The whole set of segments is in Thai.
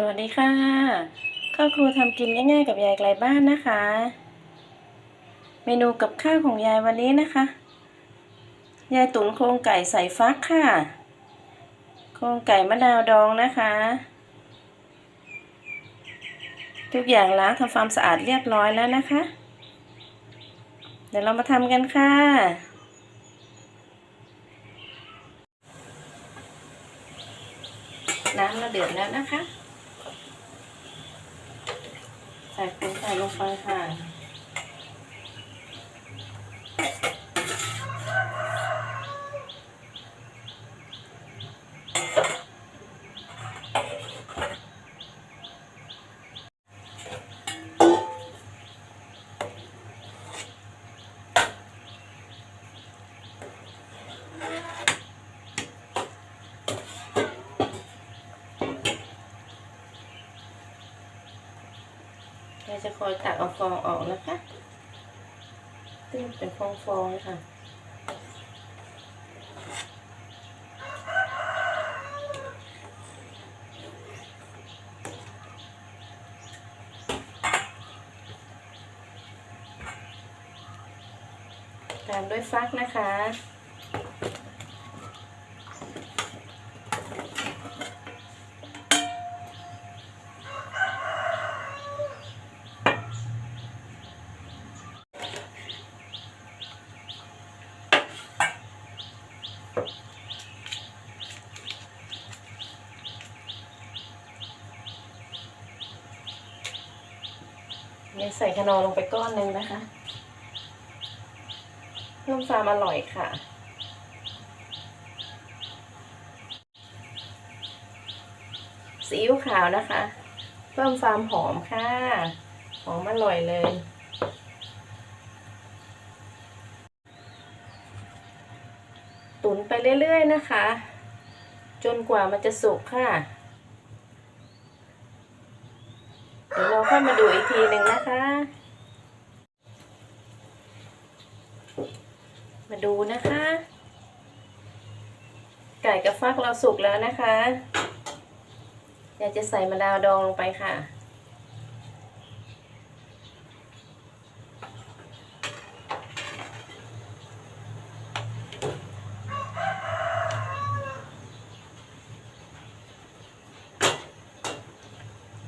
สวัสดีค่ะข้าวครัวทำกินง่ายๆกับยายไกลบ้านนะคะ เมนูกับข้าวของยายวันนี้นะคะ ยายตุ๋นโครงไก่ใส่ฟักค่ะ โครงไก่มะนาวดองนะคะ ทุกอย่างล้างทำความสะอาดเรียบร้อยแล้วนะคะ เดี๋ยวเรามาทำกันค่ะน้ำเราเดือดแล้วนะคะ ใส่โครงไก่ลงไปค่ะ จะคอยตักเอาฟองออกนะคะซึ่งเป็นฟองฟองๆค่ะตามด้วยฟักนะคะ นี่ใส่ขนอลงไปก้อนหนึ่งนะคะเพิ่มความอร่อยค่ะ ซีอิ๊วขาวนะคะ เพิ่มความหอมค่ะ หอมอร่อยเลย ตุ๋นไปเรื่อยๆนะคะ จนกว่ามันจะสุกค่ะ เดี๋ยวเราค่อยมาดูอีกทีหนึ่งนะคะ มาดูนะคะ ไก่กับฟักเราสุกแล้วนะคะ อยากจะใส่มะนาวดองลงไปค่ะ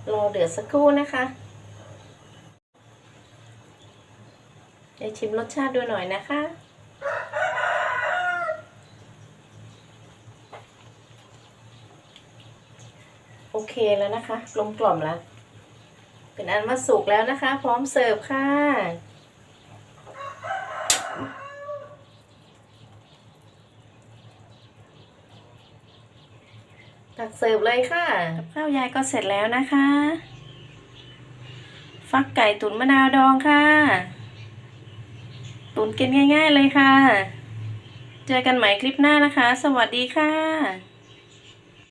รอเดือดสักครู่นะคะเดี๋ยวชิมรสชาติดูหน่อยนะคะ โอเคแล้วนะคะ กลมกล่อมแล้ว เป็นอันว่าสุกแล้วนะคะ พร้อมเสิร์ฟค่ะ ตักเสิร์ฟเลยค่ะ กับข้าวยายก็เสร็จแล้วนะคะ ฟักไก่ตุ๋นมะนาวดองค่ะ ตุ๋นกินง่าย ๆเลยค่ะ เจอกันใหม่คลิปหน้านะคะ สวัสดีค่ะ